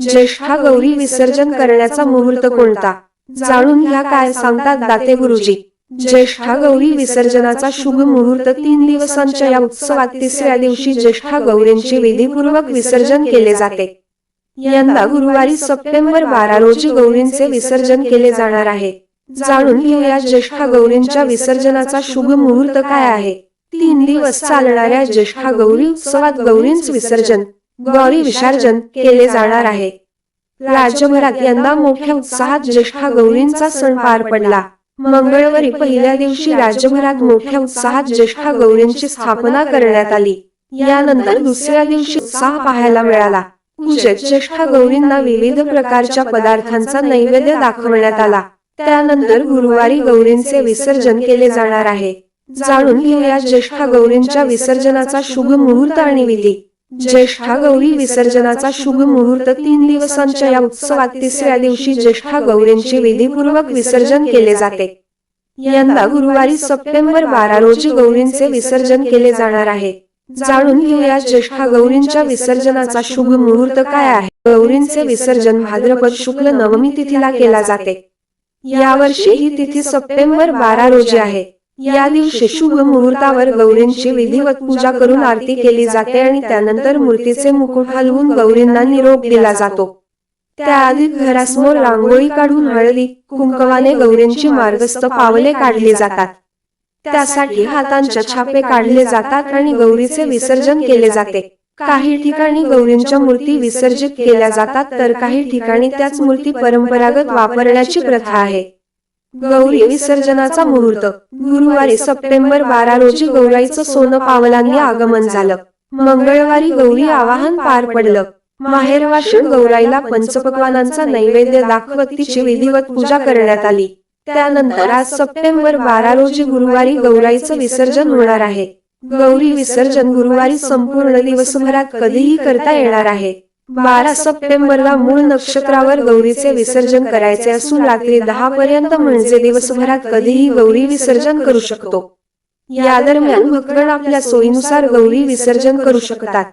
ज्येष्ठा गौरी विसर्जन करण्याचा मुहूर्त कोणता? जाणून घ्या काय सांगतात दाते गुरुजी. ज्येष्ठा गौरी विसर्जनाचा शुभ मुहूर्त तीन दिवसांच्या या उत्सवात तिसऱ्या दिवशी ज्येष्ठा गौरींचे विधीपूर्वक विसर्जन केले जाते. यंदा गुरुवारी सप्टेंबर बारा रोजी गौरींचे विसर्जन केले जाणार आहे. जाणून घेऊया ज्येष्ठा गौरींच्या विसर्जनाचा शुभ मुहूर्त काय आहे. तीन दिवस चालणाऱ्या ज्येष्ठा गौरी उत्सवात गौरींच विसर्जन. गौरी विसर्जन केले जाणार आहे राज्यभरात यंदा मोठ्या उत्साहात ज्येष्ठा गौरींचा सण पार पडला. मंगळवारी पहिल्या दिवशी राज्यभरात मोठ्या उत्साहात ज्येष्ठा गौरींची स्थापना करण्यात आली. यानंतर दुसऱ्या दिवशी उत्साह पाहायला मिळाला. पूजेत ज्येष्ठा गौरींना विविध प्रकारच्या पदार्थांचा नैवेद्य दाखवण्यात आला. त्यानंतर गुरुवारी गौरींचे विसर्जन केले जाणार आहे. जाणून घेऊया ज्येष्ठा गौरींच्या विसर्जनाचा शुभ मुहूर्त आणि विधी. ज्येष्ठा गौरी विसर्जनाचा शुभ मुहूर्त तीन दिवसांच्या या उत्सवात तिसऱ्या दिवशी ज्येष्ठा गौरींचे विधीपूर्वक विसर्जन केले जाते. यंदा गुरुवारी सप्टेंबर बारा रोजी गौरींचे विसर्जन केले जाणार आहे. जाणून घेऊया ज्येष्ठा गौरींच्या विसर्जनाचा शुभ मुहूर्त काय आहे. गौरींचे विसर्जन भाद्रपद शुक्ल नवमी तिथीला केला जाते. यावर्षी ही तिथी सप्टेंबर बारा रोजी आहे. या दिवशी शुभ मुहूर्तावर गौरींची विधिवत पूजा करून आरती केली जाते आणि त्यानंतर मूर्तीचे मुकुट हलवून गौरींना निरोप दिला जातो. त्याआधी घरासमोर रांगोळी काढून हळदी कुंकवाने गौरींची मार्गस्थ पावले काढली जातात. त्यासाठी हातांच्या छापे काढले जातात आणि गौरीचे विसर्जन केले जाते. काही ठिकाणी गौरींच्या मूर्ती विसर्जित केल्या जातात तर काही ठिकाणी त्याच मूर्ती परंपरागत वापरण्याची प्रथा आहे. गौरी विसर्जनाचा मुहूर्त. गुरुवारी सप्टेंबर बारा रोजी गौराईचं सोनं पावलांनी आगमन झालं. मंगळवारी गौरी आवाहन पार पडलं. माहेरवाशीण गौराईला पंचपक्वानांचा नैवेद्य दाखवत तिची विधिवत पूजा करण्यात आली. त्यानंतर आज सप्टेंबर बारा रोजी गुरुवारी गौराईचं विसर्जन होणार आहे. गौरी विसर्जन गुरुवारी संपूर्ण दिवसभरात कधीही करता येणार आहे. बारा सप्टेंबरला मूळ नक्षत्रावर गौरीचे विसर्जन करायचे असून रात्री दहा पर्यंत म्हणजे दिवसभरात कधीही गौरी विसर्जन करू शकतो. या दरम्यान भक्तगण आपल्या सोयीनुसार गौरी विसर्जन करू शकतात.